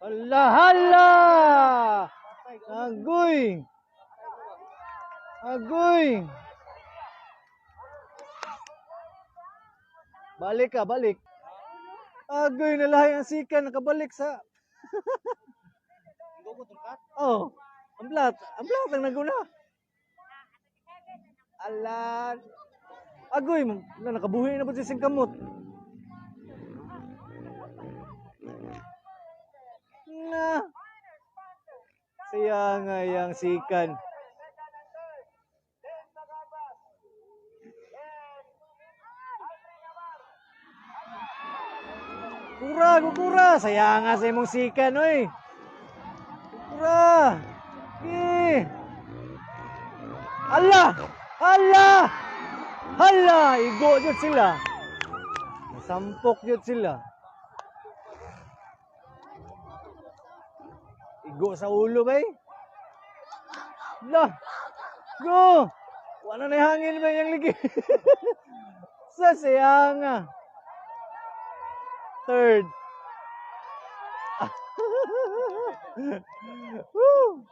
Hala, hala! Agoy! Agoy! Balik ka, balik. Agoy, nalahay ang sika, nakabalik sa... oh, ang plat. Ang plat ang naguna. Alan. Agoy, na nakabuhi na po si singkamot. Na. Siya nga yang sikan. Kura, kukura. Saya nga sa imong sikan, oy. Kukura. Eh. Hala! Hala! Hala! Igo jud sila. Sampok jud sila. Igo sa ulo bay. Lah. Go. Wala na hangin ba yung ligi. sa sayanga. Third. Woo.